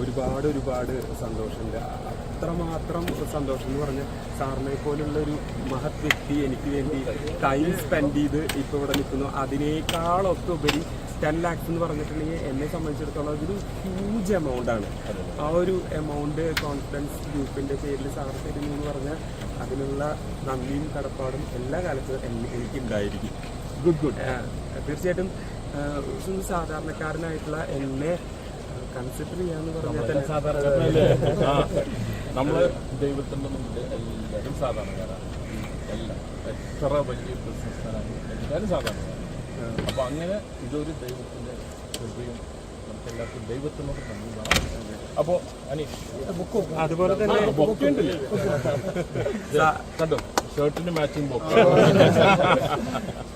ഒരുപാട് ഒരുപാട് സന്തോഷമുണ്ട്. അത്രമാത്രം സന്തോഷം എന്ന് പറഞ്ഞാൽ സാറിനെ പോലുള്ള ഒരു മഹത് വ്യക്തി എനിക്ക് വേണ്ടി ടൈം സ്പെൻഡ് ചെയ്ത് ഇപ്പോൾ ഇവിടെ നിൽക്കുന്നു. അതിനേക്കാളൊക്കെ ഉപരി ടെൻ ലാക്സ് എന്ന് പറഞ്ഞിട്ടുണ്ടെങ്കിൽ എന്നെ സംബന്ധിച്ചിടത്തോളം അതൊരു ഹ്യൂജ് എമൗണ്ട് ആണ്. ആ ഒരു എമൗണ്ട് കോൺഫിഡൻസ് ഗ്രൂപ്പിന്റെ പേരിൽ സാർ തരുന്നു എന്ന് പറഞ്ഞാൽ അതിനുള്ള നന്ദിയും കടപ്പാടും എല്ലാ കാലത്തും എനിക്ക് ഉണ്ടായിരിക്കും ഗുഡ് ഗുഡ് തീർച്ചയായിട്ടും സാധാരണക്കാരനായിട്ടുള്ള എന്നെ കൺസിഡർ ചെയ്യാന്ന് പറഞ്ഞാൽ തന്നെ. നമ്മൾ ദൈവത്തിന്റെ മുന്നിൽ എല്ലാവരും സാധാരണക്കാരാണ്. എല്ലാം. എത്ര വലിയ ബിസിനസ്മാനാണ് എല്ലാവരും സാധാരണക്കാരാണ്. അപ്പൊ അങ്ങനെ ഇതൊരു ദൈവത്തിന്റെ കൃപയും നമുക്ക് എല്ലാവർക്കും ദൈവത്തിനോട് നന്ദി അപ്പോ ബുക്ക് അതുപോലെ തന്നെ ബൊക്കെ ഉണ്ടല്ലേ? കണ്ടോ? ഷർട്ടിന് മാച്ചിങ് ബൊക്കെ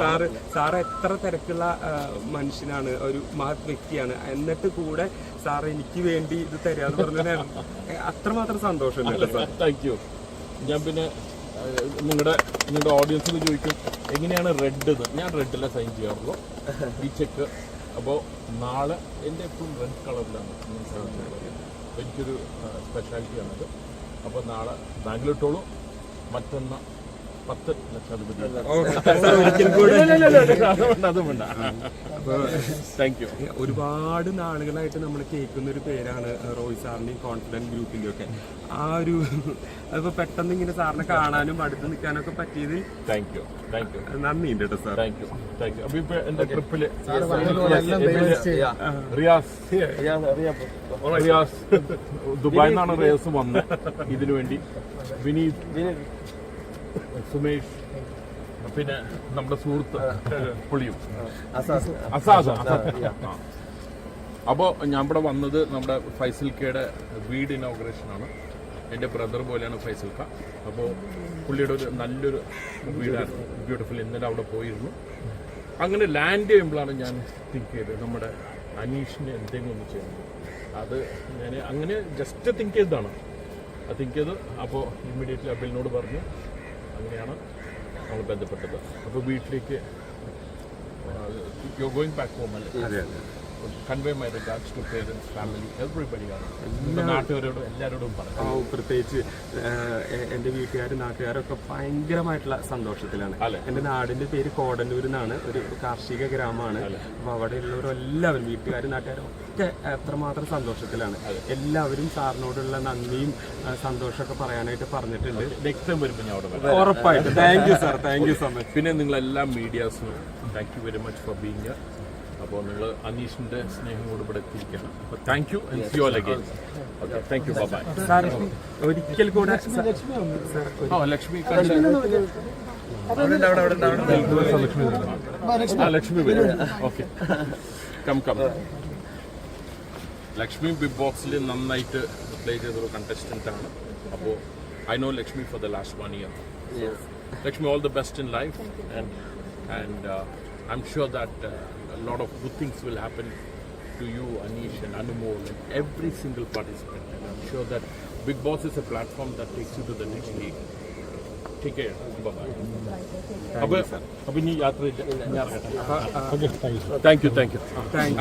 സാറ് സാറ് എത്ര തിരക്കുള്ള മനുഷ്യനാണ് ഒരു മഹത് വ്യക്തിയാണ്. എന്നിട്ട് കൂടെ സാർ എനിക്ക് വേണ്ടി ഇത് തരാന്ന് പറഞ്ഞാൽ അത്രമാത്രം സന്തോഷമുണ്ട് സാർ താങ്ക് യു ഞാൻ പിന്നെ നിങ്ങളുടെ നിങ്ങളുടെ ഓഡിയൻസിന് ചോദിക്കും എങ്ങനെയാണ് റെഡ് ഞാൻ റെഡിലെ സൈൻ ചെയ്യാറുള്ളൂ. ഈ ചെക്ക് അപ്പോൾ നാളെ എന്റെ എപ്പോഴും റെഡ് കളറിലാണ് എനിക്കൊരു സ്പെഷ്യാലിറ്റിയാണത് അപ്പോൾ നാളെ ബാങ്കിലിട്ടോളൂ. മറ്റൊന്ന് പത്ത് ലക്ഷാധിപതി ഒരുപാട് നാളുകളായിട്ട് നമ്മൾ കേൾക്കുന്ന ഒരു പേരാണ് റോയ് സാറിന്റെയും കോൺഫിഡൻസ് ഗ്രൂപ്പിന്റെ ഒക്കെ ആ ഒരു അതിപ്പോ പെട്ടെന്ന് ഇങ്ങനെ സാറിനെ കാണാനും അടുത്ത് നിൽക്കാനൊക്കെ ഒക്കെ താങ്ക് യു താങ്ക് യു നന്ദിയുണ്ട് കേട്ടോ sir. Thank you thank you അപ്പൊ ഇപ്പൊ എന്റെ ട്രിപ്പിൽ? റിയാസ്. റിയാസ് ദുബായിൽ നിന്നാണ് റിയാസ്. വന്നത്. ഇതിനു വേണ്ടി വിനീത്. സുമേഷ് പിന്നെ നമ്മുടെ സുഹൃത്ത് പുളിയും. അസാസ് അപ്പോൾ അപ്പോ ഞാൻ ഇവിടെ വന്നത് നമ്മുടെ ഫൈസൽ കയുടെ വീട് ഇനോഗ്രേഷൻ ആണ്. എന്റെ ബ്രദർ പോലെയാണ് ഫൈസൽ ക അപ്പോൾ പുള്ളിയുടെ ഒരു നല്ലൊരു വീടാണ്. ബ്യൂട്ടിഫുൾ ഇന്നലെ അവിടെ പോയിരുന്നു. അങ്ങനെ ലാൻഡ് ചെയ്യുമ്പോഴാണ് ഞാൻ തിങ്ക് ചെയ്തത്. നമ്മുടെ അനീഷിന് എന്തെങ്കിലും ഒന്ന് ചെയ്യുന്നത് അത് ഞാൻ അങ്ങനെ ജസ്റ്റ് തിങ്ക് ചെയ്തതാണ്. തിങ്ക് ചെയ്ത് അപ്പോൾ ഇമ്മീഡിയറ്റ്ലി അബിലിനോട് പറഞ്ഞു അങ്ങനെയാണ് നമ്മൾ ബന്ധപ്പെട്ടത്. അപ്പോൾ വീട്ടിലേക്ക് യു ഗോയിങ് ബാക്ക് ഹോം അല്ലേ? അതെ അതെ. Convey my regards to parents family everybody ആണ്. നാട്ടുകാരോടും എല്ലാവരോടും പറഞ്ഞു പ്രത്യേകിച്ച് എന്റെ വീട്ടുകാരും നാട്ടുകാരൊക്കെ ഭയങ്കരമായിട്ടുള്ള സന്തോഷത്തിലാണ്. എന്റെ നാടിന്റെ നാടിന്റെ പേര് കോടന്നൂർ എന്നാണ്. ഒരു കാർഷിക ഗ്രാമമാണ്. അപ്പൊ അവിടെയുള്ളവരെല്ലാവരും വീട്ടുകാരും നാട്ടുകാരും ഒക്കെ എത്രമാത്രം സന്തോഷത്തിലാണ്. എല്ലാവരും സാറിനോടുള്ള നന്ദിയും സന്തോഷമൊക്കെ പറയാനായിട്ട് പറഞ്ഞിട്ടുണ്ട്. നെക്സ്റ്റ് ടൈം വരുമ്പോൾ ഞാൻ അവിടെ ഉറപ്പായിട്ടും. Thank you sir thank you so much പിന്നെ നിങ്ങളെല്ലാ മീഡിയാസും thank you very much for being അപ്പോൾ നിങ്ങൾ അനീഷിന്റെ സ്നേഹം കൂടെ ഇവിടെ എത്തിയിരിക്കുകയാണ്. അപ്പോൾ thank you and see all again okay thank you bye ഒരിക്കൽ കൂടെ ഓ ലക്ഷ്മി ലക്ഷ്മി വരും. Okay come come Lakshmi big ബോക്സിൽ നന്നായിട്ട് പ്ലേ ചെയ്തൊരു കണ്ടസ്റ്റന്റ് ആണ്. അപ്പോൾ I know Lakshmi for the last one year Lakshmi all the best in life and and I am sure that lot of good things will happen to you, Anish and Anumol and every single participant. And I'm sure that Big Boss is a platform that takes you to the next league. Take care. Bye-bye. അപ്പൊ അപ്പൊ ഇനി യാത്ര thank you thank U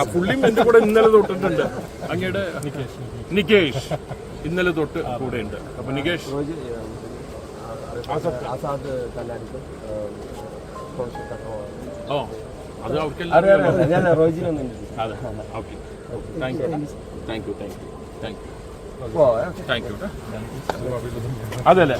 ആ പുള്ളിയും എന്റെ കൂടെ ഇന്നലെ തൊട്ടിട്ടുണ്ട് അങ്ങയുടെ നികേഷ് ഇന്നലെ തൊട്ട് കൂടെ ഉണ്ട് അപ്പൊ നികേഷ് ആസാദ് കല്ലാടിക്ക് ഓ അത് അവർക്കെല്ലാം ഞാൻ റോജിനൊന്നും അതെ okay thank you thank you thank you thank you thank you അതെ അല്ലേ?